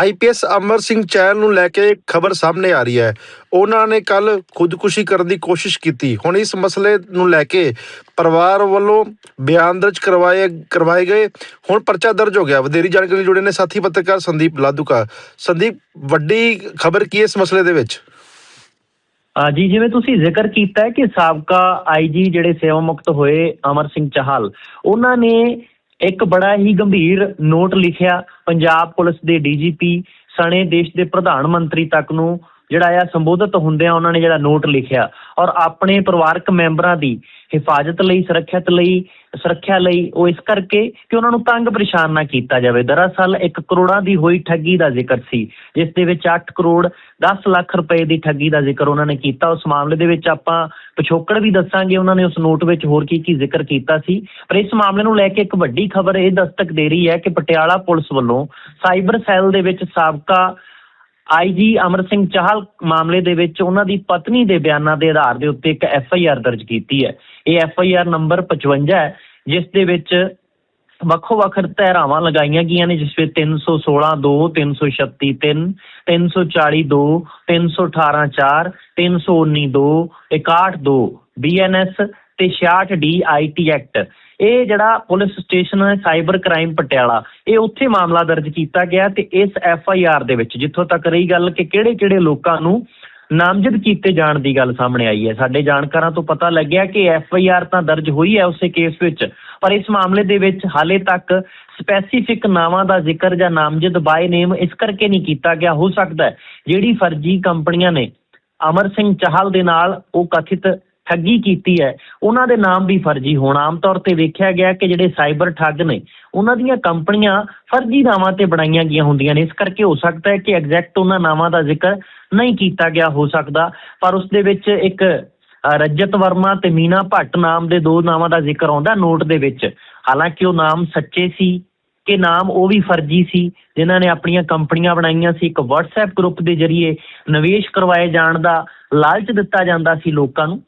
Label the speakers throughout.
Speaker 1: IPS Amar Singh Chahal ਨੂੰ ਲੈ ਕੇ ਖਬਰ ਸਾਹਮਣੇ ਆ ਰਹੀ ਹੈ। ਉਹਨਾਂ ਨੇ ਕੱਲ ਖੁਦਕੁਸ਼ੀ ਕਰਨ ਦੀ ਕੋਸ਼ਿਸ਼ ਕੀਤੀ। ਹੁਣ ਇਸ ਮਸਲੇ ਨੂੰ ਲੈ ਕੇ ਪਰਿਵਾਰ ਵੱਲੋਂ ਬਿਆਨ ਦਰਜ ਕਰਵਾਏ ਕਰਵਾਏ ਗਏ। ਹੁਣ ਪਰਚਾ ਦਰਜ ਹੋ ਗਿਆ। ਵਧੇਰੀ ਜਾਣਕਾਰੀ ਲਈ ਜੁੜੇ ਨੇ ਸਾਥੀ ਪੱਤਰਕਾਰ ਸੰਦੀਪ ਲਾਦੂਕਾ। ਸੰਦੀਪ, ਵੱਡੀ ਖਬਰ ਕੀ ਇਸ ਮਸਲੇ ਦੇ ਵਿੱਚ?
Speaker 2: ਆ ਜੀ, ਜਿਵੇਂ ਤੁਸੀਂ ਜ਼ਿਕਰ ਕੀਤਾ ਹੈ ਕਿ ਸਾਬਕਾ ਆਈਜੀ ਜਿਹੜੇ ਸੇਵਾ ਮੁਕਤ ਹੋਏ ਅਮਰ ਸਿੰਘ ਚਾਹਲ, ਉਹਨਾਂ ਨੇ ਇੱਕ ਬੜਾ ਹੀ ਗੰਭੀਰ ਨੋਟ ਲਿਖਿਆ ਪੰਜਾਬ ਪੁਲਿਸ ਦੇ ਡੀਜੀਪੀ ਸਣੇ ਦੇਸ਼ ਦੇ ਪ੍ਰਧਾਨ ਮੰਤਰੀ ਤੱਕ ਨੂੰ, ਜਿਹੜਾ ਆ ਸੰਬੋਧਿਤ ਹੁੰਦਿਆਂ ਉਹਨਾਂ ਨੇ ਜਿਹੜਾ ਨੋਟ ਲਿਖਿਆ ਔਰ ਆਪਣੇ ਪਰਿਵਾਰਕ ਮੈਂਬਰਾਂ ਦੀ ਹਿਫਾਜ਼ਤ ਲਈ, ਸੁਰੱਖਿਅਤ ਲਈ ਸੁਰੱਖਿਆ ਲਈ ਉਹ ਇਸ ਕਰਕੇ ਕਿ ਉਹਨਾਂ ਨੂੰ ਤੰਗ ਪਰੇਸ਼ਾਨ ਨਾ ਕੀਤਾ ਜਾਵੇ। ਦਰਅਸਲ 1 ਕਰੋੜਾਂ ਦੀ ਹੋਈ ਠੱਗੀ ਦਾ ਜ਼ਿਕਰ ਸੀ, ਜਿਸ ਦੇ ਵਿੱਚ 8 ਕਰੋੜ 10 ਲੱਖ ਰੁਪਏ ਦੀ ਠੱਗੀ ਦਾ ਜ਼ਿਕਰ ਉਹਨਾਂ ਨੇ ਕੀਤਾ। ਉਸ ਮਾਮਲੇ ਦੇ ਵਿੱਚ ਆਪਾਂ ਪਿਛੋਕੜ ਵੀ ਦੱਸਾਂਗੇ। ਉਹਨਾਂ ਨੇ ਉਸ ਨੋਟ ਵਿੱਚ ਹੋਰ ਕੀ ਕੀ ਜ਼ਿਕਰ ਕੀਤਾ ਸੀ। ਪਰ ਇਸ ਮਾਮਲੇ ਨੂੰ ਲੈ ਕੇ ਇੱਕ ਵੱਡੀ ਖਬਰ ਇਹ ਦਸਤਕ ਦੇ ਰਹੀ ਹੈ ਕਿ ਪਟਿਆਲਾ ਪੁਲਿਸ ਵੱਲੋਂ ਸਾਈਬਰ ਸੈੱਲ ਦੇ ਵਿੱਚ ਸਾਬਕਾ ਆਈਜੀ ਅਮਰ ਸਿੰਘ ਚਾਹਲ ਮਾਮਲੇ ਦੇ ਵਿੱਚ ਉਹਨਾਂ ਦੀ ਪਤਨੀ ਦੇ ਬਿਆਨਾਂ ਦੇ ਆਧਾਰ ਦੇ ਉੱਤੇ ਇੱਕ ਐਫ ਆਈ ਆਰ ਦਰਜ ਕੀਤੀ ਹੈ। ਇਹ ਐਫ ਆਈ ਆਰ ਨੰਬਰ 55 ਹੈ, ਜਿਸ ਦੇ ਵਿੱਚ ਵੱਖੋ ਵੱਖ ਧਾਰਾਵਾਂ ਲਗਾਈਆਂ ਗਈਆਂ ਨੇ, ਜਿਸ ਵਿੱਚ 316 2 336 3 340 2 318 4 319 2 61 2 ਬੀਐਨਐਸ ਤੇ 66 ਡੀ ਆਈਟੀ ਐਕਟ ਇਹ ਜਿਹੜਾ ਪੁਲਿਸ ਸਟੇਸ਼ਨ ਹੈ ਸਾਈਬਰ ਕ੍ਰਾਈਮ ਪਟਿਆਲਾ, ਇਹ ਉੱਥੇ ਮਾਮਲਾ ਦਰਜ ਕੀਤਾ ਗਿਆ ਤੇ ਇਸ ਐਫ ਆਈ ਆਰ ਦੇ ਵਿੱਚ, ਜਿੱਥੋਂ ਤੱਕ ਰਹੀ ਗੱਲ ਕਿ ਕਿਹੜੇ ਕਿਹੜੇ ਲੋਕਾਂ ਨੂੰ ਨਾਮਜ਼ਦ ਕੀਤੇ ਜਾਣ ਦੀ ਗੱਲ ਸਾਹਮਣੇ ਆਈ ਹੈ। ਸਾਡੇ ਜਾਣਕਾਰਾਂ ਤੋਂ ਪਤਾ ਲੱਗਿਆ ਕਿ ਐਫ ਆਈ ਆਰ ਤਾਂ ਦਰਜ ਹੋਈ ਹੈ ਉਸੇ ਕੇਸ ਵਿੱਚ, ਪਰ ਇਸ ਮਾਮਲੇ ਦੇ ਵਿੱਚ ਹਾਲੇ ਤੱਕ ਸਪੈਸੀਫਿਕ ਨਾਵਾਂ ਦਾ ਜ਼ਿਕਰ ਜਾਂ ਨਾਮਜ਼ਦ ਬਾਈ ਨੇਮ ਇਸ ਕਰਕੇ ਨਹੀਂ ਕੀਤਾ ਗਿਆ। ਹੋ ਸਕਦਾ ਜਿਹੜੀ ਫਰਜ਼ੀ ਕੰਪਨੀਆਂ ਨੇ, ਅਮਰ ਸਿੰਘ ਚਾਹਲ ਦੇ ਨਾਲ ਉਹ ਕਥਿਤ ਠੱਗੀ ਕੀਤੀ ਹੈ। ਉਹਨਾਂ ਦੇ ਨਾਮ ਵੀ ਫਰਜ਼ੀ ਹੋਣ। ਆਮ ਤੌਰ ਤੇ ਵੇਖਿਆ ਗਿਆ ਕਿ ਜਿਹੜੇ ਸਾਈਬਰ ਠੱਗ ਨੇ ਉਹਨਾਂ ਦੀਆਂ ਕੰਪਨੀਆਂ ਫਰਜ਼ੀ ਨਾਵਾਂ ਤੇ ਬਣਾਈਆਂ ਗਈਆਂ ਹੁੰਦੀਆਂ ਨੇ। ਇਸ ਕਰਕੇ ਹੋ ਸਕਦਾ ਹੈ ਕਿ ਐਗਜ਼ੈਕਟ ਉਹਨਾਂ ਨਾਵਾਂ ਦਾ ਜ਼ਿਕਰ ਨਹੀਂ ਕੀਤਾ ਗਿਆ ਹੋ ਸਕਦਾ। ਪਰ ਉਸ ਦੇ ਵਿੱਚ ਇੱਕ ਅ, ਰਜਤ ਵਰਮਾ ਤੇ ਮੀਨਾ ਭੱਟ ਨਾਮ ਦੇ ਦੋ ਨਾਵਾਂ ਦਾ ਜ਼ਿਕਰ ਆਉਂਦਾ ਨੋਟ ਦੇ ਵਿੱਚ। ਹਾਲਾਂਕਿ ਉਹ ਨਾਮ ਸੱਚੇ ਸੀ ਕਿ ਨਾਮ ਉਹ ਵੀ ਫਰਜ਼ੀ ਸੀ ਜਿਨ੍ਹਾਂ ਨੇ ਆਪਣੀਆਂ ਕੰਪਨੀਆਂ ਬਣਾਈਆਂ ਸੀ। ਇੱਕ WhatsApp ਗਰੁੱਪ ਦੇ ਜ਼ਰੀਏ ਨਿਵੇਸ਼ ਕਰਵਾਏ ਜਾਣ ਦਾ ਲਾਲਚ ਦਿੱਤਾ ਜਾਂਦਾ ਸੀ ਲੋਕਾਂ ਨੂੰ।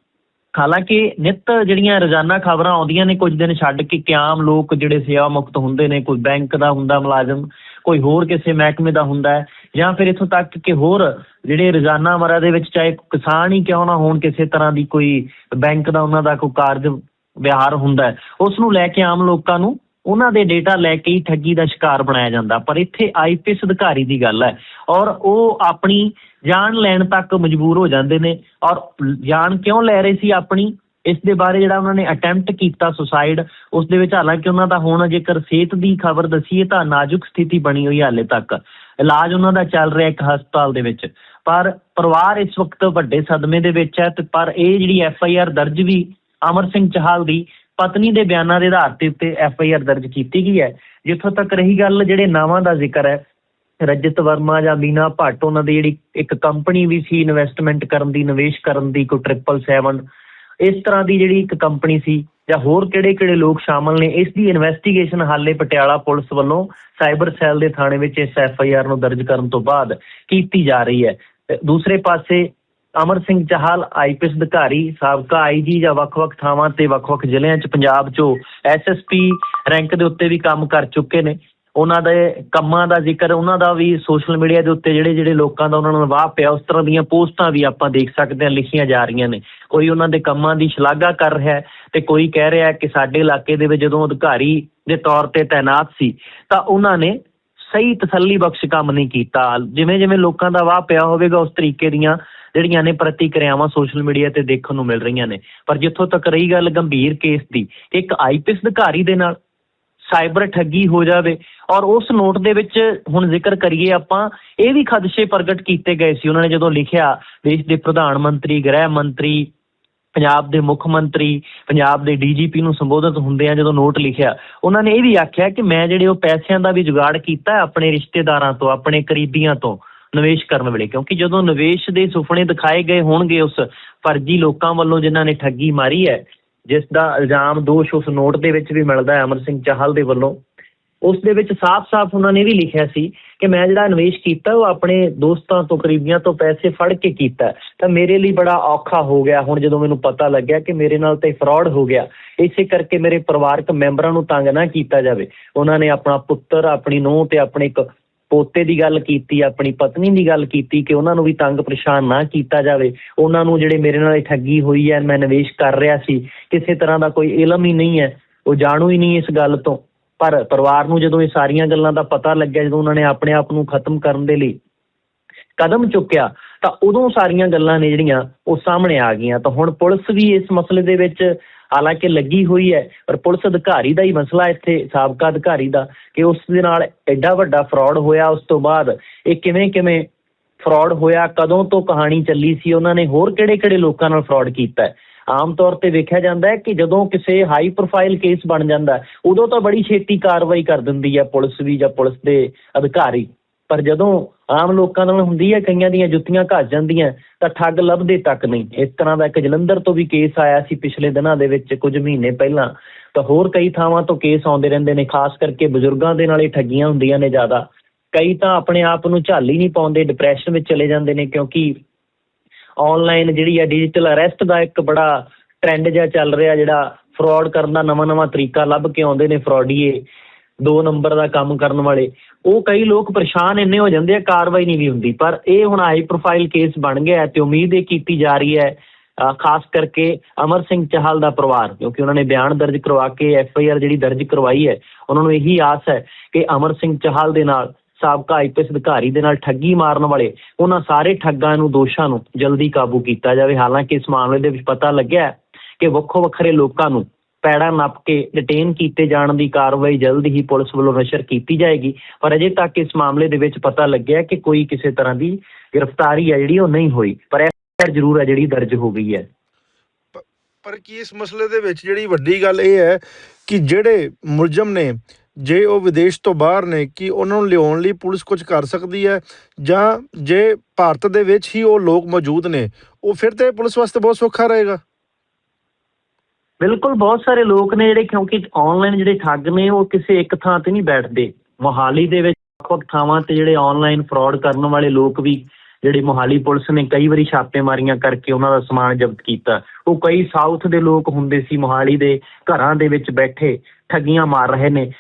Speaker 2: ਹਾਲਾਂਕਿ ਨਿਤ ਜਿਹੜੀਆਂ ਰੋਜ਼ਾਨਾ ਖਬਰਾਂ ਆਉਂਦੀਆਂ ਨੇ, ਕੁਝ ਦਿਨ ਛੱਡ ਕੇ ਕਿ ਆਮ ਲੋਕ ਜਿਹੜੇ ਸੇਵਾ ਮੁਕਤ ਹੁੰਦੇ ਨੇ, ਕੋਈ ਬੈਂਕ ਦਾ ਹੁੰਦਾ ਮੁਲਾਜ਼ਮ, ਕੋਈ ਹੋਰ ਕਿਸੇ ਮਹਿਕਮੇ ਦਾ ਹੁੰਦਾ ਹੈ, ਜਾਂ ਫਿਰ ਇਥੋਂ ਤੱਕ ਕਿ ਹੋਰ ਜਿਹੜੇ ਰੋਜ਼ਾਨਾ ਮਰਾ ਦੇ ਵਿੱਚ ਚਾਹੇ ਕਿਸਾਨ ਹੀ ਕਿਉਂ ਨਾ ਹੋਣ, ਕਿਸੇ ਤਰ੍ਹਾਂ ਦੀ ਕੋਈ ਬੈਂਕ ਦਾ ਉਹਨਾਂ ਦਾ ਕੋਈ ਕਾਰਜ ਵਿਹਾਰ ਹੁੰਦਾ ਹੈ, ਉਸ ਨੂੰ ਲੈ ਕੇ ਆਮ ਲੋਕਾਂ ਨੂੰ ਉਹਨਾਂ ਦੇ ਡੇਟਾ ਲੈ ਕੇ ਹੀ ਠੱਗੀ ਦਾ ਸ਼ਿਕਾਰ ਬਣਾਇਆ ਜਾਂਦਾ, ਪਰ ਇੱਥੇ ਆਈਪੀਐਸ ਅਧਿਕਾਰੀ ਦੀ ਗੱਲ ਹੈ ਔਰ ਉਹ ਆਪਣੀ ਜਾਨ ਲੈਣ ਤੱਕ ਮਜਬੂਰ ਹੋ ਜਾਂਦੇ ਨੇ ਔਰ ਜਾਨ ਕਿਉਂ ਲੈ ਰਹੇ ਸੀ ਆਪਣੀ? ਇਸ ਦੇ ਬਾਰੇ ਜਿਹੜਾ ਉਹਨਾਂ ਨੇ ਅਟੈਂਪਟ ਕੀਤਾ ਸੁਸਾਈਡ ਉਸ ਦੇ ਵਿੱਚ ਹਾਲਾਂਕਿ ਉਹਨਾਂ ਦਾ ਹੁਣ ਜੇਕਰ ਸਿਹਤ ਦੀ ਖਬਰ ਦਸੀਏ ਤਾਂ ਨਾਜ਼ੁਕ ਸਥਿਤੀ ਬਣੀ ਹੋਈ ਹੈ ਹਾਲੇ ਤੱਕ। ਇਲਾਜ ਉਹਨਾਂ ਦਾ ਚੱਲ ਰਿਹਾ ਇੱਕ ਹਸਪਤਾਲ ਦੇ ਵਿੱਚ। ਪਰ ਪਰਿਵਾਰ ਇਸ ਵਕਤ ਵੱਡੇ ਸਦਮੇ ਦੇ ਵਿੱਚ ਹੈ ਤੇ ਪਰ ਇਹ ਜਿਹੜੀ ਐਫ ਆਈ ਆਰ ਦਰਜ ਵੀ ਅਮਰ ਸਿੰਘ ਚਾਹਲ ਦੀ ਪਤਨੀ ਦੇ ਬਿਆਨਾਂ ਦੇ ਆਧਾਰ ਤੇ ਉੱਤੇ ਐਫ ਆਈ ਆਰ ਦਰਜ ਕੀਤੀ ਗਈ ਹੈ, ਜਿੱਥੋਂ ਤੱਕ ਰਹੀ ਗੱਲ ਜਿਹੜੇ ਨਾਵਾਂ ਦਾ ਜ਼ਿਕਰ ਹੈ, ਰਜਤ ਵਰਮਾ ਜਾਂ ਬੀਨਾ ਭੱਟ, ਉਹਨਾਂ ਦੀ ਜਿਹੜੀ ਇੱਕ ਕੰਪਨੀ ਵੀ ਸੀ ਇਨਵੈਸਟਮੈਂਟ ਕਰਨ ਦੀ, ਨਿਵੇਸ਼ ਕਰਨ ਦੀ, ਕੋਈ 777 ਇਸ ਤਰ੍ਹਾਂ ਦੀ ਜਿਹੜੀ ਇੱਕ ਕੰਪਨੀ ਸੀ ਜਾਂ ਹੋਰ ਕਿਹੜੇ-ਕਿਹੜੇ ਲੋਕ ਸ਼ਾਮਲ ਨੇ, ਇਸ ਦੀ ਇਨਵੈਸਟੀਗੇਸ਼ਨ ਹਾਲੇ ਪਟਿਆਲਾ ਪੁਲਿਸ ਵੱਲੋਂ ਸਾਈਬਰ ਸੈੱਲ ਦੇ ਥਾਣੇ ਵਿੱਚ ਇਸ ਐਫ ਆਈ ਆਰ ਨੂੰ ਦਰਜ ਕਰਨ ਤੋਂ ਬਾਅਦ ਕੀਤੀ ਜਾ ਰਹੀ ਹੈ। ਦੂਸਰੇ ਪਾਸੇ ਅਮਰ ਸਿੰਘ ਚਾਹਲ ਆਈਪੀਐਸ ਅਧਿਕਾਰੀ, ਸਾਬਕਾ ਆਈਜੀ ਜਾਂ ਵੱਖ-ਵੱਖ ਥਾਵਾਂ ਤੇ ਵੱਖ-ਵੱਖ ਜ਼ਿਲ੍ਹਿਆਂ 'ਚ ਪੰਜਾਬ 'ਚੋਂ ਐਸਐਸਪੀ ਰੈਂਕ ਦੇ ਉੱਤੇ ਵੀ ਕੰਮ ਕਰ ਚੁੱਕੇ ਨੇ। ਉਹਨਾਂ ਦੇ ਕੰਮਾਂ ਦਾ ਜ਼ਿਕਰ, ਉਹਨਾਂ ਦਾ ਵੀ ਸੋਸ਼ਲ ਮੀਡੀਆ ਦੇ ਉੱਤੇ ਜਿਹੜੇ ਜਿਹੜੇ ਲੋਕਾਂ ਦਾ ਉਹਨਾਂ ਨੂੰ ਵਾਹ ਪਿਆ, ਉਸ ਤਰ੍ਹਾਂ ਦੀਆਂ ਪੋਸਟਾਂ ਵੀ ਆਪਾਂ ਦੇਖ ਸਕਦੇ ਹਾਂ, ਲਿਖੀਆਂ ਜਾ ਰਹੀਆਂ ਨੇ। ਕੋਈ ਉਹਨਾਂ ਦੇ ਕੰਮਾਂ ਦੀ ਸ਼ਲਾਘਾ ਕਰ ਰਿਹਾ ਹੈ ਤੇ ਕੋਈ ਕਹਿ ਰਿਹਾ ਕਿ ਸਾਡੇ ਇਲਾਕੇ ਦੇ ਵਿੱਚ ਜਦੋਂ ਅਧਿਕਾਰੀ ਦੇ ਤੌਰ ਤੇ ਤਾਇਨਾਤ ਸੀ, ਤਾਂ ਉਹਨਾਂ ਨੇ ਸਹੀ ਤਸੱਲੀ ਬਖਸ਼ ਕੰਮ ਨਹੀਂ ਕੀਤਾ। ਜਿਵੇਂ ਜਿਵੇਂ ਲੋਕਾਂ ਦਾ ਵਾਹ ਪਿਆ ਹੋਵੇਗਾ, ਉਸ ਤਰੀਕੇ ਦੀਆਂ ਜਿਹੜੀਆਂ ਨੇ ਪ੍ਰਤੀਕਿਰਿਆਵਾਂ ਸੋਸ਼ਲ ਮੀਡੀਆ ਤੇ ਦੇਖਣ ਨੂੰ ਮਿਲ ਰਹੀਆਂ ਨੇ। ਪਰ ਜਿੱਥੋਂ ਤੱਕ ਰਹੀ ਗੱਲ ਗੰਭੀਰ ਕੇਸ ਦੀ, ਇੱਕ ਆਈਪੀਐਸ ਅਧਿਕਾਰੀ ਦੇ ਨਾਲ ਸਾਈਬਰ ਠੱਗੀ ਹੋ ਜਾਵੇ ਔਰ ਉਸ ਨੋਟ ਦੇ ਵਿੱਚ ਹੁਣ ਜ਼ਿਕਰ ਕਰੀਏ ਆਪਾਂ, ਇਹ ਵੀ ਖਦਸ਼ੇ ਪ੍ਰਗਟ ਕੀਤੇ ਗਏ ਸੀ। ਉਹਨਾਂ ਨੇ ਜਦੋਂ ਲਿਖਿਆ, ਦੇਸ਼ ਦੇ ਪ੍ਰਧਾਨ ਮੰਤਰੀ, ਗ੍ਰਹਿ ਮੰਤਰੀ ਪੰਜਾਬ ਦੇ ਮੁੱਖ ਮੰਤਰੀ, ਪੰਜਾਬ ਦੇ ਡੀਜੀਪੀ ਨੂੰ ਸੰਬੋਧਿਤ ਹੁੰਦੇ ਆ ਜਦੋਂ ਨੋਟ ਲਿਖਿਆ, ਉਹਨਾਂ ਨੇ ਇਹ ਵੀ ਆਖਿਆ ਕਿ ਮੈਂ ਜਿਹੜੇ ਉਹ ਪੈਸਿਆਂ ਦਾ ਵੀ ਜੁਗਾੜ ਕੀਤਾ ਆਪਣੇ ਰਿਸ਼ਤੇਦਾਰਾਂ ਤੋਂ, ਆਪਣੇ ਕਰੀਬੀਆਂ ਤੋਂ ਨਿਵੇਸ਼ ਕਰਨ ਵੇਲੇ, ਕਿਉਂਕਿ ਜਦੋਂ ਨਿਵੇਸ਼ ਦੇ ਸੁਪਨੇ ਦਿਖਾਏ ਗਏ ਹੋਣਗੇ ਉਸ ਫਰਜ਼ੀ ਲੋਕਾਂ ਵੱਲੋਂ ਜਿਨ੍ਹਾਂ ਨੇ ਠੱਗੀ ਮਾਰੀ ਹੈ, ਜਿਸ ਦਾ ਇਲਜ਼ਾਮ ਦੋਸ਼ ਉਸ ਨੋਟ ਦੇ ਵਿੱਚ ਵੀ ਮਿਲਦਾ ਹੈ, ਅਮਰ ਸਿੰਘ ਚਾਹਲ ਦੇ ਵੱਲੋਂ। ਉਸ ਦੇ ਵਿੱਚ ਸਾਫ਼-ਸਾਫ਼ ਉਹਨਾਂ ਨੇ ਵੀ ਲਿਖਿਆ ਸੀ ਕਿ ਮੈਂ ਜਿਹੜਾ ਨਿਵੇਸ਼ ਕੀਤਾ ਉਹ ਆਪਣੇ ਦੋਸਤਾਂ ਤੋਂ ਕਰੀਬੀਆਂ ਤੋਂ ਪੈਸੇ ਫੜ ਕੇ ਕੀਤਾ। ਤਾਂ ਮੇਰੇ ਲਈ ਬੜਾ ਔਖਾ ਹੋ ਗਿਆ। ਹੁਣ ਜਦੋਂ ਮੈਨੂੰ ਪਤਾ ਲੱਗਿਆ ਕਿ ਮੇਰੇ ਨਾਲ ਤਾਂ ਫਰਾਡ ਹੋ ਗਿਆ, ਇਸੇ ਕਰਕੇ ਮੇਰੇ ਪਰਿਵਾਰਕ ਮੈਂਬਰਾਂ ਨੂੰ ਤੰਗ ਨਾ ਕੀਤਾ ਜਾਵੇ। ਉਹਨਾਂ ਨੇ ਆਪਣਾ ਪੁੱਤਰ, ਆਪਣੀ ਨੂੰਹ ਤੇ ਆਪਣੇ ਇੱਕ ਪੋਤੇ ਦੀ ਗੱਲ ਕੀਤੀ, ਆਪਣੀ ਪਤਨੀ ਦੀ ਗੱਲ ਕੀਤੀ ਕਿ ਉਹਨਾਂ ਨੂੰ ਵੀ ਤੰਗ ਪਰੇਸ਼ਾਨ ਨਾ ਕੀਤਾ ਜਾਵੇ। ਉਹਨਾਂ ਨੂੰ ਜਿਹੜੇ ਮੇਰੇ ਨਾਲ ਠੱਗੀ ਹੋਈ ਹੈ ਮੈਂ ਨਿਵੇਸ਼ ਕਰ ਰਿਹਾ ਸੀ, ਕਿਸੇ ਤਰ੍ਹਾਂ ਦਾ ਕੋਈ ਇਲਮ ਹੀ ਨਹੀਂ ਹੈ ਉਹ ਜਾਣੂ ਹੀ ਨਹੀਂ ਇਸ ਗੱਲ ਤੋਂ। ਪਰ ਪਰਿਵਾਰ ਨੂੰ ਜਦੋਂ ਇਹ ਸਾਰੀਆਂ ਗੱਲਾਂ ਦਾ ਪਤਾ ਲੱਗਿਆ, ਜਦੋਂ ਉਹਨਾਂ ਨੇ ਆਪਣੇ ਆਪ ਨੂੰ ਖਤਮ ਕਰਨ ਦੇ ਲਈ ਕਦਮ ਚੁੱਕਿਆ, ਤਾਂ ਉਦੋਂ ਸਾਰੀਆਂ ਗੱਲਾਂ ਨੇ ਜਿਹੜੀਆਂ ਉਹ ਸਾਹਮਣੇ ਆ ਗਈਆਂ। ਤਾਂ ਹੁਣ ਪੁਲਿਸ ਵੀ ਇਸ ਮਸਲੇ ਦੇ ਵਿੱਚ ਹਾਲਾਂਕਿ ਲੱਗੀ ਹੋਈ ਹੈ, ਪਰ ਪੁਲਿਸ ਅਧਿਕਾਰੀ ਦਾ ਹੀ ਮਸਲਾ ਇੱਥੇ, ਸਾਬਕਾ ਅਧਿਕਾਰੀ ਦਾ, ਕਿ ਉਸ ਦੇ ਨਾਲ ਐਡਾ ਵੱਡਾ ਫਰਾਡ ਹੋਇਆ, ਉਸ ਤੋਂ ਬਾਅਦ ਇਹ ਕਿਵੇਂ ਕਿਵੇਂ ਫਰਾਡ ਹੋਇਆ, ਕਦੋਂ ਤੋਂ ਕਹਾਣੀ ਚੱਲੀ ਸੀ, ਉਹਨਾਂ ਨੇ ਹੋਰ ਕਿਹੜੇ-ਕਿਹੜੇ ਲੋਕਾਂ ਨਾਲ ਫਰਾਡ ਕੀਤਾ ਹੈ? ਆਮ ਤੌਰ ਤੇ ਵੇਖਿਆ ਜਾਂਦਾ ਹੈ ਕਿ ਜਦੋਂ ਕਿਸੇ ਹਾਈ ਪ੍ਰੋਫਾਈਲ ਕੇਸ ਬਣ ਜਾਂਦਾ ਉਦੋਂ ਤਾਂ ਬੜੀ ਛੇਤੀ ਕਾਰਵਾਈ ਕਰ ਦਿੰਦੀ ਹੈ ਪੁਲਿਸ ਵੀ ਜਾਂ ਪੁਲਿਸ ਦੇ ਅਧਿਕਾਰੀ। ਪਰ ਜਦੋਂ ਆਮ ਲੋਕਾਂ ਨਾਲ ਹੁੰਦੀ ਹੈ, ਕਈਆਂ ਦੀਆਂ ਜੁੱਤੀਆਂ ਘੱਜ ਜਾਂਦੀਆਂ ਤਾਂ ਠੱਗ ਲੱਭਦੇ ਤੱਕ ਨਹੀਂ। ਇਸ ਤਰ੍ਹਾਂ ਦਾ ਇੱਕ ਜਲੰਧਰ ਤੋਂ ਵੀ ਕੇਸ ਆਇਆ ਸੀ ਪਿਛਲੇ ਦਿਨਾਂ ਦੇ ਵਿੱਚ, ਕੁਝ ਮਹੀਨੇ ਪਹਿਲਾਂ। ਤਾਂ ਹੋਰ ਕਈ ਥਾਵਾਂ ਤੋਂ ਕੇਸ ਆਉਂਦੇ ਰਹਿੰਦੇ ਨੇ, ਖਾਸ ਕਰਕੇ ਬਜ਼ੁਰਗਾਂ ਦੇ ਨਾਲ ਇਹ ਠੱਗੀਆਂ ਹੁੰਦੀਆਂ ਨੇ ਜ਼ਿਆਦਾ। ਕਈ ਤਾਂ ਆਪਣੇ ਆਪ ਨੂੰ ਝੱਲ ਹੀ ਨਹੀਂ ਪਾਉਂਦੇ ਡਿਪਰੈਸ਼ਨ ਵਿੱਚ ਚਲੇ ਜਾਂਦੇ ਨੇ, ਕਿਉਂਕਿ ਆਨਲਾਈਨ ਜਿਹੜੀ ਆ ਡਿਜੀਟਲ ਅਰੈਸਟ ਦਾ ਇੱਕ ਬੜਾ ਟ੍ਰੈਂਡ ਜਿਹਾ ਚੱਲ ਰਿਹਾ, ਜਿਹੜਾ ਫਰਾਡ ਕਰਨ ਦਾ ਨਵਾਂ-ਨਵਾਂ ਤਰੀਕਾ ਲੱਭ ਕੇ ਆਉਂਦੇ ਨੇ ਫਰਾਡੀਏ ਦੋ ਨੰਬਰ ਦਾ ਕੰਮ ਕਰਨ ਵਾਲੇ। ਉਹ ਕਈ ਲੋਕ ਪਰੇਸ਼ਾਨ ਇੰਨੇ ਹੋ ਜਾਂਦੇ ਆ, ਕਾਰਵਾਈ ਨਹੀਂ ਵੀ ਹੁੰਦੀ। ਪਰ ਇਹ ਹੁਣ ਹਾਈ ਪ੍ਰੋਫਾਈਲ ਕੇਸ ਬਣ ਗਿਆ ਹੈ ਤੇ ਉਮੀਦ ਇਹ ਕੀਤੀ ਜਾ ਰਹੀ ਹੈ ਖਾਸ ਕਰਕੇ ਅਮਰ ਸਿੰਘ ਚਾਹਲ ਦਾ ਪਰਿਵਾਰ, ਕਿਉਂਕਿ ਉਹਨਾਂ ਨੇ ਬਿਆਨ ਦਰਜ ਕਰਵਾ ਕੇ ਐਫ ਆਈ ਆਰ ਜਿਹੜੀ ਦਰਜ ਕਰਵਾਈ ਹੈ, ਉਹਨਾਂ ਨੂੰ ਇਹੀ ਆਸ ਹੈ ਕਿ ਅਮਰ ਸਿੰਘ ਚਾਹਲ ਦੇ ਨਾਲ ਸਾਬਕਾ ਆਈਪੀਐਸ ਅਧਿਕਾਰੀ ਦੇ ਨਾਲ ਠੱਗੀ ਮਾਰਨ ਵਾਲੇ ਉਹਨਾਂ ਸਾਰੇ ਠੱਗਾਂ ਨੂੰ, ਦੋਸ਼ਾਂ ਨੂੰ ਜਲਦੀ ਕਾਬੂ ਕੀਤਾ ਜਾਵੇ। ਹਾਲਾਂਕਿ ਇਸ ਮਾਮਲੇ ਦੇ ਵਿੱਚ ਪਤਾ ਲੱਗਿਆ ਕਿ ਵੱਖੋ ਵੱਖਰੇ ਲੋਕਾਂ ਨੂੰ ਪੈੜਾ ਨੱਪ ਕੇ ਡਿਟੇਨ ਕੀਤੇ ਜਾਣ ਦੀ ਕਾਰਵਾਈ ਜਲਦ ਹੀ ਪੁਲਿਸ ਵੱਲੋਂ ਨਸ਼ਰ ਕੀਤੀ ਜਾਏਗੀ। ਪਰ ਅਜੇ ਤੱਕ ਇਸ ਮਾਮਲੇ ਦੇ ਵਿੱਚ ਪਤਾ ਲੱਗਿਆ ਕਿ ਕੋਈ ਕਿਸੇ ਤਰ੍ਹਾਂ ਦੀ ਗ੍ਰਿਫਤਾਰੀ ਹੈ ਜਿਹੜੀ ਉਹ ਨਹੀਂ ਹੋਈ। ਪਰ ਇਹ ਜ਼ਰੂਰ ਹੈ ਜਿਹੜੀ ਦਰਜ ਹੋ ਗਈ ਹੈ।
Speaker 1: ਪਰ ਕੀ ਇਸ ਮਸਲੇ ਦੇ ਵਿੱਚ ਜਿਹੜੀ ਵੱਡੀ ਗੱਲ ਇਹ ਹੈ ਕਿ ਜਿਹੜੇ ਮੁਲਜ਼ਮ ਨੇ ਜੇ ਉਹ ਵਿਦੇਸ਼ ਤੋਂ ਬਾਹਰ ਨੇ, ਕਿ ਉਹਨਾਂ ਨੂੰ ਲਿਆਉਣ ਲਈ ਪੁਲਿਸ ਕੁਝ ਕਰ ਸਕਦੀ ਹੈ? ਜਾਂ ਜੇ ਭਾਰਤ ਦੇ ਵਿੱਚ ਹੀ ਉਹ ਲੋਕ ਮੌਜੂਦ ਨੇ, ਉਹ ਫਿਰ ਤੇ ਪੁਲਿਸ ਵਾਸਤੇ ਬਹੁਤ ਸੌਖਾ ਰਹੇਗਾ?
Speaker 2: ਬਿਲਕੁਲ, ਬਹੁਤ ਸਾਰੇ ਲੋਕ ਨੇ ਜਿਹੜੇ, ਕਿਉਂਕਿ ਆਨਲਾਈਨ ਜਿਹੜੇ ਠੱਗ ਨੇ, ਉਹ ਕਿਸੇ ਇੱਕ ਥਾਂ ਤੇ ਨਹੀਂ ਬੈਠਦੇ। ਮੋਹਾਲੀ ਦੇ ਵਿੱਚ ਵੱਖ ਥਾਵਾਂ ਤੇ ਜਿਹੜੇ ਆਨਲਾਈਨ ਫਰਾਡ ਕਰਨ ਵਾਲੇ ਲੋਕ ਵੀ, ਜਿਹੜੇ ਮੋਹਾਲੀ ਪੁਲਿਸ ਨੇ ਕਈ ਵਾਰੀ ਛਾਪੇਮਾਰੀਆਂ ਕਰਕੇ ਉਹਨਾਂ ਦਾ ਸਮਾਨ ਜ਼ਬਤ ਕੀਤਾ। ਉਹ ਕਈ ਸਾਊਥ ਦੇ ਲੋਕ ਹੁੰਦੇ ਸੀ, ਮੋਹਾਲੀ ਦੇ ਘਰਾਂ ਦੇ ਵਿੱਚ ਬੈਠੇ, ਠੱਗੀਆਂ ਮਾਰ ਰਹੇ ਨੇ।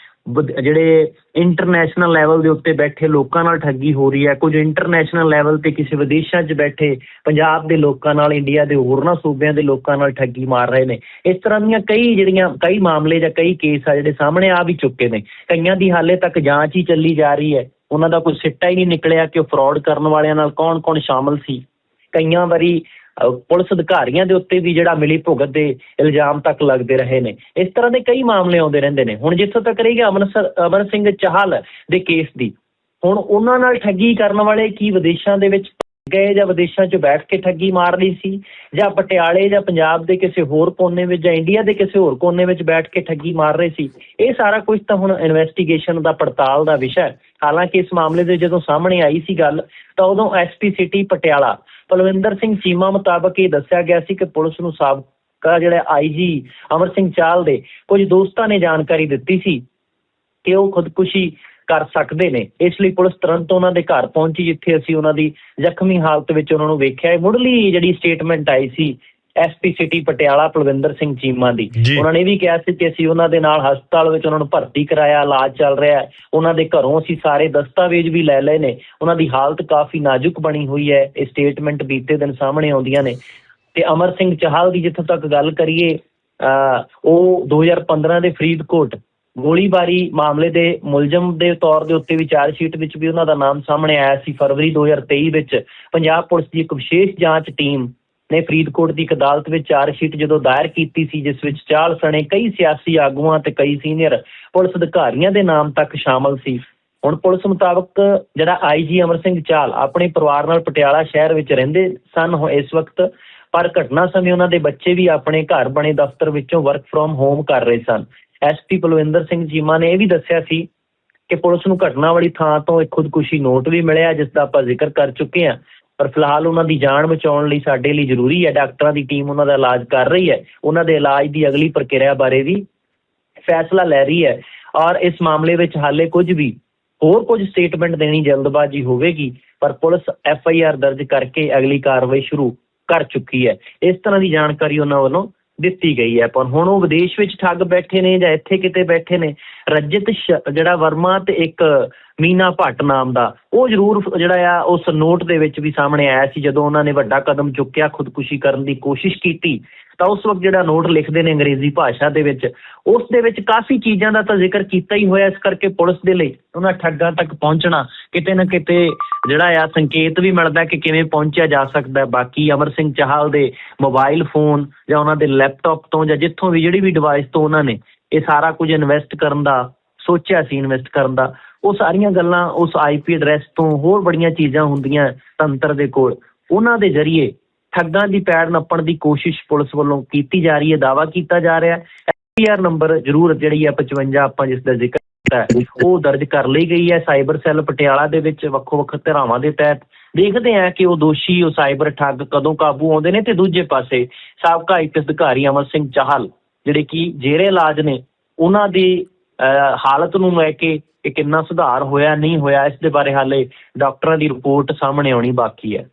Speaker 2: ਜਿਹੜੇ ਇੰਟਰਨੈਸ਼ਨਲ ਲੈਵਲ ਦੇ ਉੱਤੇ ਬੈਠੇ ਲੋਕਾਂ ਨਾਲ ਠੱਗੀ ਹੋ ਰਹੀ ਹੈ, ਕੁਝ ਇੰਟਰਨੈਸ਼ਨਲ ਲੈਵਲ ਤੇ ਕਿਸੇ ਵਿਦੇਸ਼ਾਂ 'ਚ ਬੈਠੇ ਪੰਜਾਬ ਦੇ ਲੋਕਾਂ ਨਾਲ ਇੰਡੀਆ ਦੇ ਹੋਰਨਾਂ ਸੂਬਿਆਂ ਦੇ ਲੋਕਾਂ ਨਾਲ ਠੱਗੀ ਮਾਰ ਰਹੇ ਨੇ। ਇਸ ਤਰ੍ਹਾਂ ਦੀਆਂ ਕਈ ਜਿਹੜੀਆਂ, ਕਈ ਮਾਮਲੇ ਜਾਂ ਕਈ ਕੇਸ ਆ ਜਿਹੜੇ ਸਾਹਮਣੇ ਆ ਵੀ ਚੁੱਕੇ ਨੇ। ਕਈਆਂ ਦੀ ਹਾਲੇ ਤੱਕ ਜਾਂਚ ਹੀ ਚੱਲੀ ਜਾ ਰਹੀ ਹੈ। ਉਹਨਾਂ ਦਾ ਕੋਈ ਸਿੱਟਾ ਹੀ ਨਹੀਂ ਨਿਕਲਿਆ ਕਿ ਉਹ ਫਰਾਡ ਕਰਨ ਵਾਲਿਆਂ ਨਾਲ ਕੌਣ-ਕੌਣ ਸ਼ਾਮਲ ਸੀ। ਕਈਆਂ ਵਾਰੀ ਪੁਲਿਸ ਅਧਿਕਾਰੀਆਂ ਦੇ ਉੱਤੇ ਵੀ ਜਿਹੜਾ ਮਿਲੀ ਭੁਗਤ ਦੇ ਇਲਜ਼ਾਮ ਤੱਕ ਲੱਗਦੇ ਰਹੇ ਨੇ। ਇਸ ਤਰ੍ਹਾਂ ਦੇ ਕਈ ਮਾਮਲੇ ਆਉਂਦੇ ਰਹਿੰਦੇ ਨੇ। ਹੁਣ ਜਿੱਥੋਂ ਤੱਕ ਰਹੀ ਗਿਆ ਅਮਰਸਰ ਅਮਰ ਸਿੰਘ ਚਾਹਲ ਦੇ ਕੇਸ ਦੀ। ਹੁਣ ਉਹਨਾਂ ਨਾਲ ਠੱਗੀ ਕਰਨ ਵਾਲੇ ਕੀ ਵਿਦੇਸ਼ਾਂ ਦੇ ਵਿੱਚ ਗਏ ਜਾਂ ਵਿਦੇਸ਼ਾਂ 'ਚ ਬੈਠ ਕੇ ਠੱਗੀ ਮਾਰ ਲਈ ਸੀ? ਜਾਂ ਪਟਿਆਲੇ ਜਾਂ ਪੰਜਾਬ ਦੇ ਕਿਸੇ ਹੋਰ ਕੋਨੇ ਵਿੱਚ ਜਾਂ ਇੰਡੀਆ ਦੇ ਕਿਸੇ ਹੋਰ ਕੋਨੇ ਵਿੱਚ ਬੈਠ ਕੇ ਠੱਗੀ ਮਾਰ ਰਹੇ ਸੀ? ਇਹ ਸਾਰਾ ਕੁਝ ਤਾਂ ਹੁਣ ਇਨਵੈਸਟੀਗੇਸ਼ਨ ਦਾ ਪੜਤਾਲ ਦਾ ਵਿਸ਼ਾ ਹੈ। ਹਾਲਾਂਕਿ ਇਸ ਮਾਮਲੇ ਦੇ ਜਦੋਂ ਸਾਹਮਣੇ ਆਈ ਸੀ ਗੱਲ, ਤਾਂ ਉਦੋਂ ਐਸਪੀ ਸਿਟੀ ਪਟਿਆਲਾ ਪਲਵਿੰਦਰ ਸਿੰਘ ਚੀਮਾ ਮੁਤਾਬਕ ਇਹ ਦੱਸਿਆ ਗਿਆ ਸੀ ਕਿ ਪੁਲਿਸ ਨੂੰ ਸਾਬਕਾ ਜਿਹੜਾ ਆਈਜੀ ਅਮਰ ਸਿੰਘ ਚਾਲ ਦੇ ਕੁਝ ਦੋਸਤਾਂ ਨੇ ਜਾਣਕਾਰੀ ਦਿੱਤੀ ਸੀ ਕਿ ਉਹ ਖੁਦਕੁਸ਼ੀ ਕਰ ਸਕਦੇ ਨੇ। ਇਸ ਲਈ ਪੁਲਿਸ ਤੁਰੰਤ ਉਹਨਾਂ ਦੇ ਘਰ ਪਹੁੰਚੀ, ਜਿੱਥੇ ਅਸੀਂ ਉਹਨਾਂ ਦੀ ਜ਼ਖਮੀ ਹਾਲਤ ਵਿੱਚ ਉਹਨਾਂ ਨੂੰ ਵੇਖਿਆ। ਇਹ ਮੁੱਢਲੀ ਜਿਹੜੀ ਸਟੇਟਮੈਂਟ ਆਈ ਸੀ ਐਸਪੀ ਸਿਟੀ ਪਟਿਆਲਾ ਪਲਵਿੰਦਰ ਸਿੰਘ ਚੀਮਾ ਦੀ। ਉਹਨਾਂ ਨੇ ਵੀ ਕਿਹਾ ਸੀ ਕਿ ਅਸੀਂ ਉਹਨਾਂ ਦੇ ਨਾਲ ਹਸਪਤਾਲ ਵਿੱਚ ਉਹਨਾਂ ਨੂੰ ਭਰਤੀ ਕਰਾਇਆ ਇਲਾਜ ਚੱਲ ਰਿਹਾ ਹੈ। ਉਹਨਾਂ ਦੇ ਘਰੋਂ ਅਸੀਂ ਸਾਰੇ ਦਸਤਾਵੇਜ਼ ਵੀ ਲੈ ਲਏ ਨੇ। ਉਹਨਾਂ ਦੀ ਹਾਲਤ ਕਾਫੀ ਨਾਜ਼ੁਕ ਬਣੀ ਹੋਈ ਹੈ। ਇਹ ਸਟੇਟਮੈਂਟ ਬੀਤੇ ਦਿਨ ਸਾਹਮਣੇ ਆਉਂਦੀਆਂ ਨੇ। ਤੇ ਅਮਰ ਸਿੰਘ ਚਾਹਲ ਦੀ ਜਿੱਥੋਂ ਤੱਕ ਗੱਲ ਕਰੀਏ ਉਹ 2015 ਦੇ ਫਰੀਦਕੋਟ ਗੋਲੀਬਾਰੀ ਮਾਮਲੇ ਦੇ ਮੁਲਜ਼ਮ ਦੇ ਤੌਰ ਦੇ ਉੱਤੇ ਵੀ ਚਾਰਜ ਸ਼ੀਟ ਵਿੱਚ ਵੀ ਉਹਨਾਂ ਦਾ ਨਾਮ ਸਾਹਮਣੇ ਆਇਆ ਸੀ। ਫਰਵਰੀ 2023 ਵਿੱਚ ਪੰਜਾਬ ਪੁਲਿਸ ਦੀ ਇੱਕ ਵਿਸ਼ੇਸ਼ ਜਾਂਚ ਟੀਮ ਨੇ ਫਰੀਦਕੋਟ ਦੀ ਇੱਕ ਅਦਾਲਤ ਵਿੱਚ ਚਾਰਜ ਸ਼ੀਟ ਜਦੋਂ ਦਾਇਰ ਕੀਤੀ ਸੀ, ਜਿਸ ਵਿੱਚ ਚਾਲ ਸਣੇ ਕਈ ਸਿਆਸੀ ਆਗੂਆਂ ਤੇ ਕਈ ਸੀਨੀਅਰ ਪੁਲਿਸ ਅਧਿਕਾਰੀਆਂ ਦੇ ਨਾਮ ਤੱਕ ਸ਼ਾਮਲ ਸੀ। ਹੁਣ ਪੁਲਿਸ ਮੁਤਾਬਕ ਜਿਹੜਾ ਆਈਜੀ ਅਮਰ ਸਿੰਘ ਚਾਲ ਆਪਣੇ ਪਰਿਵਾਰ ਨਾਲ ਪਟਿਆਲਾ ਸ਼ਹਿਰ ਵਿੱਚ ਰਹਿੰਦੇ ਸਨ ਹੋ ਇਸ ਵਕਤ ਪਰ ਘਟਨਾ ਸਮੇਂ ਉਹਨਾਂ ਦੇ ਬੱਚੇ ਵੀ ਆਪਣੇ ਘਰ ਬਣੇ ਦਫ਼ਤਰ ਵਿੱਚੋਂ ਵਰਕ ਫਰੋਮ ਹੋਮ ਕਰ ਰਹੇ ਸਨ। ਐਸਪੀ ਬਲਵਿੰਦਰ ਸਿੰਘ ਚੀਮਾ ਨੇ ਇਹ ਵੀ ਦੱਸਿਆ ਸੀ ਕਿ ਪੁਲਿਸ ਨੂੰ ਘਟਨਾ ਵਾਲੀ ਥਾਂ ਤੋਂ ਇੱਕ ਖੁਦਕੁਸ਼ੀ ਨੋਟ ਵੀ ਮਿਲਿਆ, ਜਿਸ ਦਾ ਆਪਾਂ ਜ਼ਿਕਰ ਕਰ ਚੁੱਕੇ ਹਾਂ। ਪਰ ਫਿਲਹਾਲ ਉਹਨਾਂ ਦੀ ਜਾਨ ਬਚਾਉਣ ਲਈ ਸਾਡੇ ਲਈ ਜ਼ਰੂਰੀ ਹੈ, ਡਾਕਟਰਾਂ ਦੀ ਟੀਮ ਉਹਨਾਂ ਦਾ ਇਲਾਜ ਕਰ ਰਹੀ ਹੈ, ਉਹਨਾਂ ਦੇ ਇਲਾਜ ਦੀ ਅਗਲੀ ਪ੍ਰਕਿਰਿਆ ਬਾਰੇ ਵੀ ਫੈਸਲਾ ਲੈ ਰਹੀ ਹੈ ਔਰ ਇਸ ਮਾਮਲੇ ਵਿੱਚ ਹਾਲੇ ਕੁਝ ਵੀ ਹੋਰ ਕੁਝ ਸਟੇਟਮੈਂਟ ਦੇਣੀ ਜਲਦਬਾਜ਼ੀ ਹੋਵੇਗੀ, ਪਰ ਪੁਲਿਸ ਐਫ ਆਈ ਆਰ ਦਰਜ ਕਰਕੇ ਅਗਲੀ ਕਾਰਵਾਈ ਸ਼ੁਰੂ ਕਰ ਚੁੱਕੀ ਹੈ। ਇਸ ਤਰ੍ਹਾਂ ਦੀ ਜਾਣਕਾਰੀ ਉਹਨਾਂ ਵੱਲੋਂ ਦਿੱਤੀ ਗਈ ਹੈ। ਪਰ ਹੁਣ ਉਹ ਵਿਦੇਸ਼ ਵਿੱਚ ਠੱਗ ਬੈਠੇ ਨੇ ਜਾਂ ਇੱਥੇ ਕਿਤੇ ਬੈਠੇ ਨੇ, ਰਜਤ ਸ਼- ਜਿਹੜਾ ਵਰਮਾ ਤੇ ਇੱਕ ਮੀਨਾ ਭੱਟ ਨਾਮ ਦਾ। ਉਹ ਜ਼ਰੂਰ ਜਿਹੜਾ ਆ, ਉਸ ਨੋਟ ਦੇ ਵਿੱਚ ਵੀ ਸਾਹਮਣੇ ਆਇਆ ਸੀ, ਜਦੋਂ ਉਹਨਾਂ ਨੇ ਵੱਡਾ ਕਦਮ ਚੁੱਕਿਆ, ਖੁਦਕੁਸ਼ੀ ਕਰਨ ਦੀ ਕੋਸ਼ਿਸ਼ ਕੀਤੀ, ਤਾਂ ਉਸ ਵਕਤ ਜਿਹੜਾ ਨੋਟ ਲਿਖਦੇ ਨੇ ਅੰਗਰੇਜ਼ੀ ਭਾਸ਼ਾ ਦੇ ਵਿੱਚ, ਉਸ ਦੇ ਵਿੱਚ ਕਾਫੀ ਚੀਜ਼ਾਂ ਦਾ ਤਾਂ ਜ਼ਿਕਰ ਕੀਤਾ ਹੀ ਹੋਇਆ ਇਸ ਕਰਕੇ ਪੁਲਿਸ ਦੇ ਲਈ। ਉਹਨਾਂ ਠੱਗਾਂ ਤੱਕ ਪਹੁੰਚਣਾ, ਕਿਤੇ ਨਾ ਕਿਤੇ ਜਿਹੜਾ ਆ ਸੰਕੇਤ ਵੀ ਮਿਲਦਾ ਕਿ ਕਿਵੇਂ ਪਹੁੰਚਿਆ ਜਾ ਸਕਦਾ ਬਾਕੀ ਅਮਰ ਸਿੰਘ ਚਾਹਲ ਦੇ ਮੋਬਾਈਲ ਫੋਨ ਜਾਂ ਉਹਨਾਂ ਦੇ ਲੈਪਟਾਪ ਤੋਂ ਜਾਂ ਜਿੱਥੋਂ ਵੀ ਜਿਹੜੀ ਵੀ ਡਿਵਾਈਸ ਤੋਂ ਉਹਨਾਂ ਨੇ ਇਹ ਸਾਰਾ ਕੁਝ ਇਨਵੈਸਟ ਕਰਨ ਦਾ, ਸੋਚਿਆ ਸੀ ਇਨਵੈਸਟ ਕਰਨ ਦਾ ਉਹ ਸਾਰੀਆਂ ਗੱਲਾਂ ਉਸ ਆਈਪੀ ਐਡਰੈਸ ਤੋਂ ਹੋਰ ਬੜੀਆਂ ਚੀਜ਼ਾਂ ਹੁੰਦੀਆਂ ਤੰਤਰ ਦੇ ਕੋਲ। ਉਹਨਾਂ ਦੇ ਜ਼ਰੀਏ ਠੱਗਾਂ ਦੀ ਪੈੜ ਨੱਪਣ ਦੀ ਕੋਸ਼ਿਸ਼ ਪੁਲਿਸ ਵੱਲੋਂ ਕੀਤੀ ਜਾ ਰਹੀ ਹੈ ਦਾਵਾ ਕੀਤਾ ਜਾ ਰਿਹਾ ਹੈ। ਐਫਆਰ ਨੰਬਰ ਜ਼ਰੂਰ ਜਿਹੜੀ ਹੈ 55 ਆਪਾਂ ਜਿਸ ਦਾ ਜ਼ਿਕਰ ਕੀਤਾ ਉਹ ਦਰਜ ਕਰ ਲਈ ਗਈ ਹੈ। ਸਾਈਬਰ ਸੈੱਲ ਪਟਿਆਲਾ ਦੇ ਵਿੱਚ ਵੱਖੋ ਵੱਖ ਧਾਰਾਵਾਂ ਦੇ ਤਹਿਤ ਦੇਖਦੇ ਹਾਂ ਕਿ ਉਹ ਦੋਸ਼ੀ ਉਹ ਸਾਈਬਰ ਠੱਗ ਕਦੋਂ ਕਾਬੂ ਆਉਂਦੇ ਨੇ ਤੇ ਦੂਜੇ ਪਾਸੇ ਸਾਬਕਾ ਆਈਪੀਐਸ ਅਧਿਕਾਰੀ ਅਮਰ ਸਿੰਘ ਚਾਹਲ ਜਿਹੜੇ ਕਿ ਜੇਰੇ ਇਲਾਜ ਨੇ ਉਹਨਾਂ ਦੀ ਅਹ, ਹਾਲਤ ਨੂੰ ਲੈ ਕੇ ਕਿ ਕਿੰਨਾ ਸੁਧਾਰ ਹੋਇਆ, ਨਹੀਂ ਹੋਇਆ, ਇਸ ਦੇ ਬਾਰੇ ਹਾਲੇ ਡਾਕਟਰਾਂ ਦੀ ਰਿਪੋਰਟ ਸਾਹਮਣੇ ਆਉਣੀ ਬਾਕੀ ਹੈ।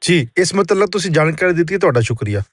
Speaker 1: ਜੀ ਇਸ ਮਤਲਬ ਤੁਸੀਂ ਜਾਣਕਾਰੀ ਦਿੱਤੀ ਤੁਹਾਡਾ ਸ਼ੁਕਰੀਆ।